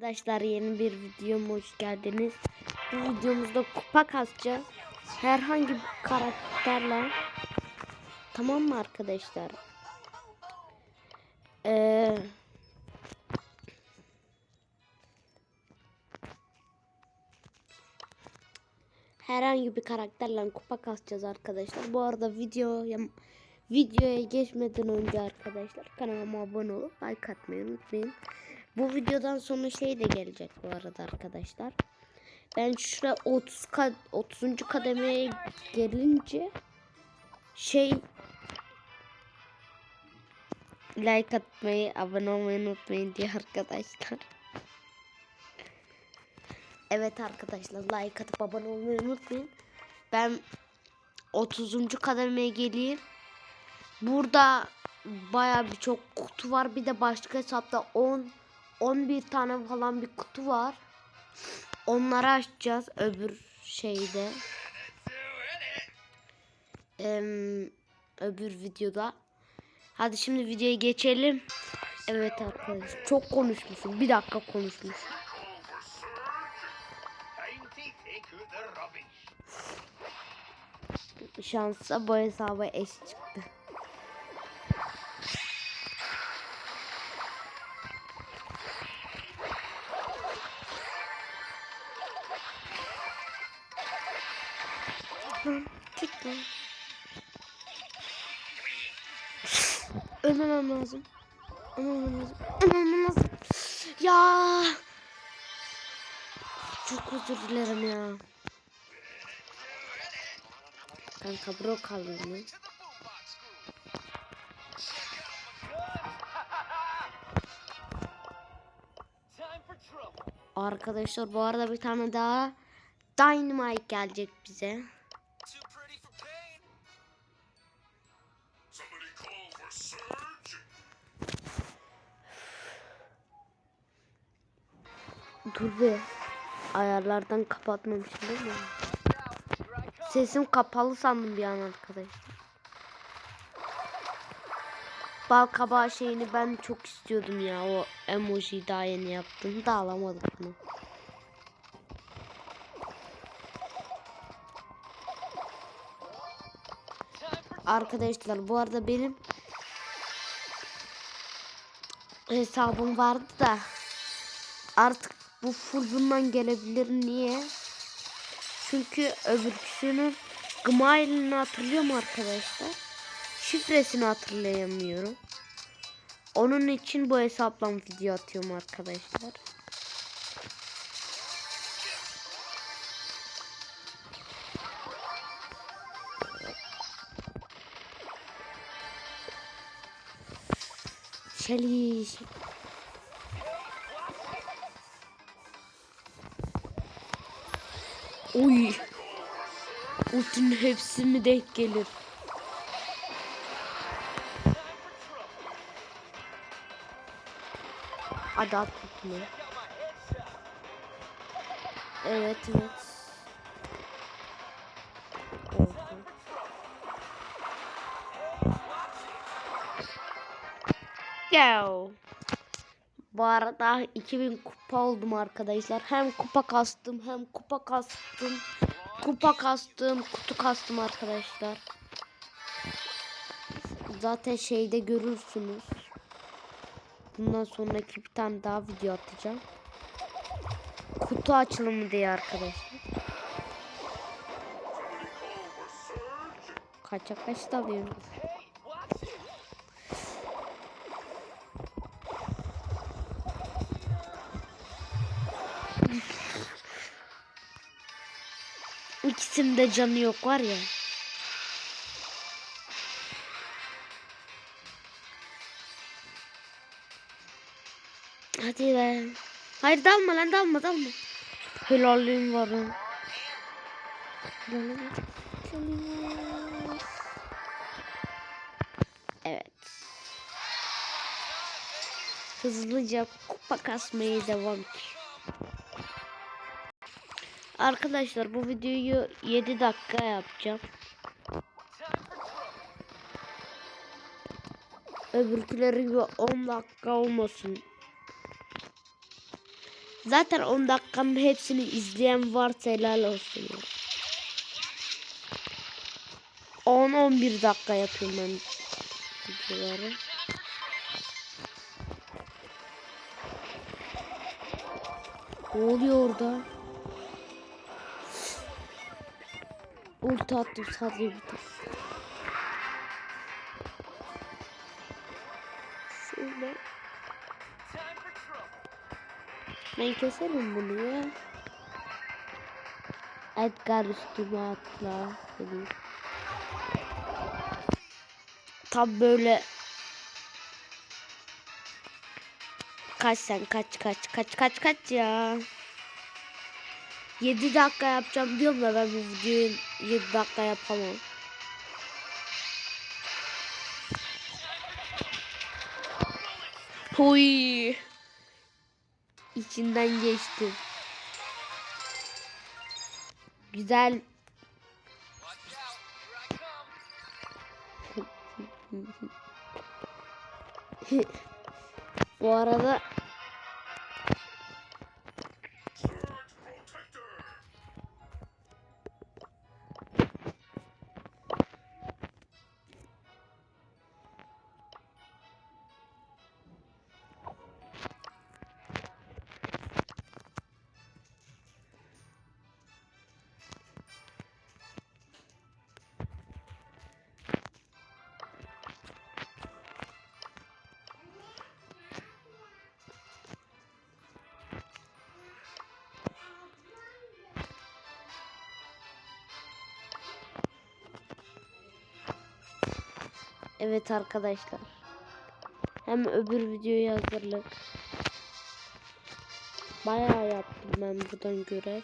Arkadaşlar yeni bir videoma hoş geldiniz. Bu videomuzda kupa kasacağız. Herhangi bir karakterle. Tamam mı arkadaşlar? Ee, herhangi bir karakterle kupa kasacağız arkadaşlar. Bu arada videoya videoya geçmeden önce arkadaşlar kanalıma abone olup like atmayı unutmayın. Bu videodan sonra şey de gelecek bu arada arkadaşlar. Ben şuraya 30 kad 30. kademeye gelince şey like atmayı, abone olmayı unutmayın diye arkadaşlar. Evet arkadaşlar like atıp abone olmayı unutmayın. Ben 30. kademeye geleyim. Burada baya birçok kutu var. Bir de başka hesapta 10 11 tane falan bir kutu var. Onları açacağız öbür şeyde. Ee, öbür videoda. Hadi şimdi videoya geçelim. Evet arkadaşlar çok konuşmuşum. Bir dakika konuşmuş. Time to take out the rubbish. Şansa bu hesaba eş çıktı. Lan. Ölmemem lazım. Ölmemem lazım. Ölmemem lazım. Ya. Çok özür dilerim ya. Kanka bro for trouble. Arkadaşlar bu arada bir tane daha Dynamite gelecek bize. Be. Ayarlardan kapatmamışım değil mi? Sesim kapalı sandım bir an arkadaşlar. Bal kabağı şeyini ben çok istiyordum ya. O emoji daha yeni yaptım da alamadık bunu. Arkadaşlar bu arada benim hesabım vardı da artık bu full bundan gelebilir. Niye? Çünkü öbürküsünün Gmail'ini hatırlıyorum arkadaşlar. Şifresini hatırlayamıyorum. Onun için bu hesapla video atıyorum arkadaşlar. Şeli. Uy. Ultinin hepsi mi denk gelir? Hadi at my headshot. Evet evet. Oldu. Bu arada 2000 kupa oldum arkadaşlar. Hem kupa kastım hem kupa kastım. Kupa kastım, kutu kastım arkadaşlar. Zaten şeyde görürsünüz. Bundan sonraki bir tane daha video atacağım. Kutu açılımı diye arkadaşlar. Kaçak kaç. Hey, İkisinin de canı yok var ya. Hadi be. Hayır dalma lan dalma dalma. Helalliğim var lan. Evet. Hızlıca kupa kasmaya devam ki. Arkadaşlar bu videoyu 7 dakika yapacağım. Öbürküleri gibi 10 dakika olmasın. Zaten 10 dakikanın hepsini izleyen varsa helal olsun. ya. 10-11 dakika yapıyorum ben videoları. Ne oluyor orada? Ulti attım sadece bir tane. Trouble. Ben keserim bunu ya. Edgar üstüme atla. Tam böyle Kaç sen kaç kaç kaç kaç kaç ya. 7 dakika yapacağım diyorum da ben bu videoyu 7 dakika yapamam. Huy. İçinden geçtim. Güzel. Bu arada evet arkadaşlar. Hem öbür videoya hazırlık. Bayağı yaptım ben buradan görev.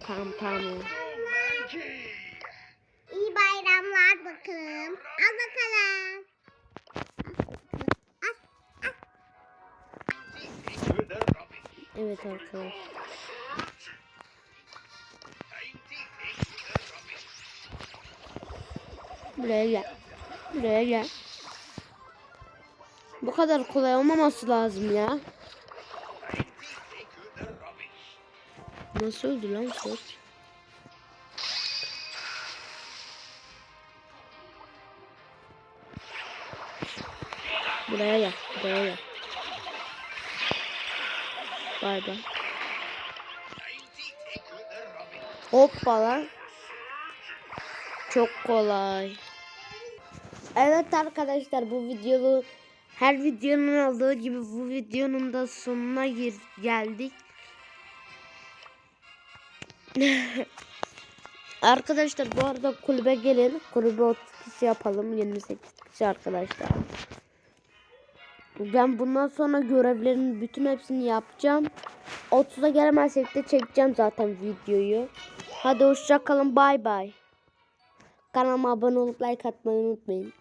Tamam tamam. İyi bayramlar bakalım. Al bakalım. Evet arkadaşlar. Buraya gel. Buraya gel. Bu kadar kolay olmaması lazım ya. Nasıl öldü lan Search? Buraya gel. Buraya gel. Bay bay. Rubbish. Hoppala. Çok kolay. Evet arkadaşlar bu videolu her videonun olduğu gibi bu videonun da sonuna geldik. arkadaşlar bu arada kulübe gelin. Kulübe 30 kişi yapalım. 28 kişi arkadaşlar. Ben bundan sonra görevlerin bütün hepsini yapacağım. 30'a gelemezsek de çekeceğim zaten videoyu. Hadi hoşça kalın. Bay bay. Kanalıma abone olup like atmayı unutmayın.